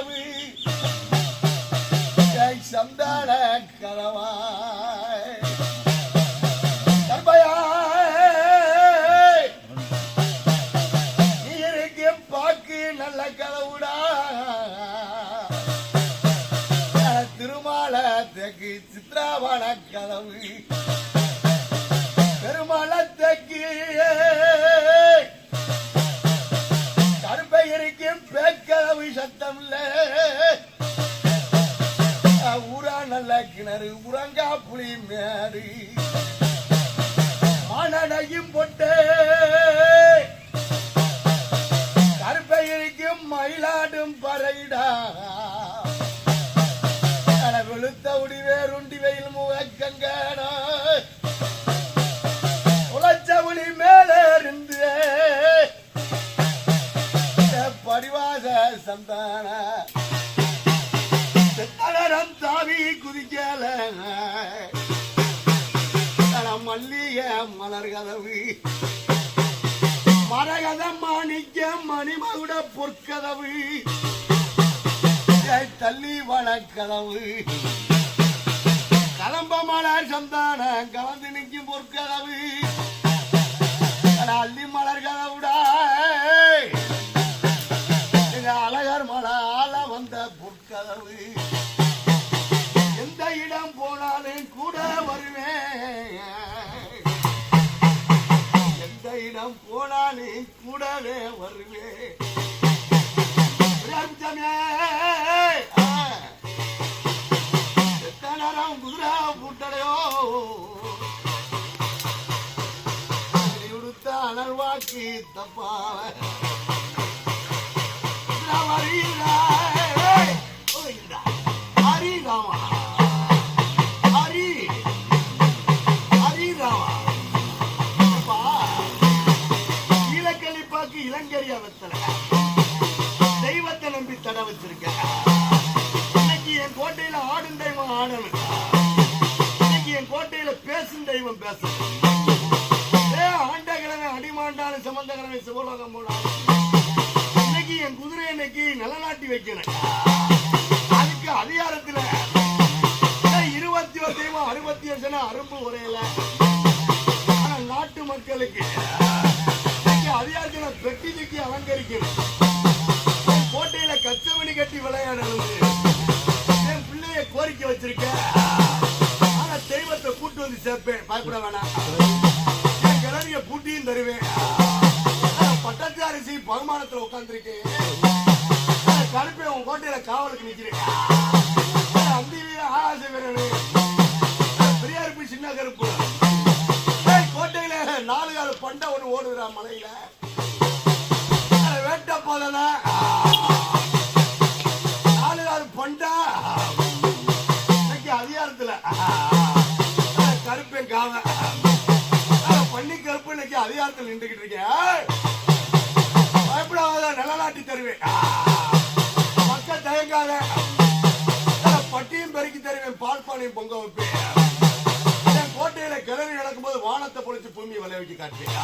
கனவு. ஏய் சந்தான கனவாய் கர்பயாய் நீ இருக்கு பாக்கு நல்ல கனவுடா. திருமால தெக்கு சித்ராவண கதவு பெருமாள தெக்கு நல்ல கிணறு உறங்கா புலி மேடு. மானடையும் பொட்டே கருப்பை மயிலாடும் பறையிடா. அட வெளுத்த உடிவேருண்டி வெயில் முகக்கங்கானா உழைச்ச ஒளி மேல இருந்து பரிவாச சந்தான. தாவி மல்லிய மலர் கதவு மரகத மாணிக்க மணிமகுட பொற்கதவு தள்ளி வளக்கதவு கலம்ப மலர் சந்தான கலந்து நிற்கும் பொற்கதவு போனாலும் கூடவே வருவே. பிரபஞ்சமே, ஆ. எத்தனை நேரம் குதிரை பூட்டடையோ? நீ உடுத்த அனர்வாக்கி தப்பாவ. கலங்கரிய இளங்கரியா தெய்வத்தை நம்பி தடை வச்சிருக்க இன்னைக்கு என் கோட்டையில ஆடும் தெய்வம் ஆடணும் இன்னைக்கு என் கோட்டையில பேசும் தெய்வம் பேசணும் ஏ ஆண்ட கிழமை அடிமாண்டான சம்பந்த கிழமை சிவலோகம் போனாலும் இன்னைக்கு என் குதிரை இன்னைக்கு நிலநாட்டி வைக்கணும் அதுக்கு அதிகாரத்துல வைக்கணும் கோட்டையில கச்சமணி கட்டி விளையாடணும் என் பிள்ளைய கோரிக்கை வச்சிருக்க ஆனா தெய்வத்தை கூட்டு வந்து சேர்ப்பேன். பயப்பட வேணாம். என் கிளவிய பூட்டியும் தருவேன். பட்டச்சாரிசி பகுமானத்துல உட்கார்ந்துருக்கேன். கடுப்பே உன் கோட்டையில காவலுக்கு நிக்கிறேன். அந்தியிலே ஆராய்ச்சி வீரனு. பெரியாருப்பு சின்ன கருப்பு. கோட்டையில நாலு கால பண்டை ஒண்ணு ஓடுகிறான் மலையில. போதனா நாலு கால இன்னைக்கு அதிகாரத்துல. கருப்பேன் காவ. பண்ணி கருப்பு இன்னைக்கு அதிகாரத்தில் நின்றுகிட்டு இருக்கேன். பயப்படாத நிலநாட்டி தருவேன். மக்கள் தயங்காத. பட்டியும் பெருக்கி தருவேன் பால் பொங்க வைப்பேன். கோட்டையில கிளறி நடக்கும்போது வானத்தை பொழிச்சு பூமி விளைவிக்க காட்டுவேன்.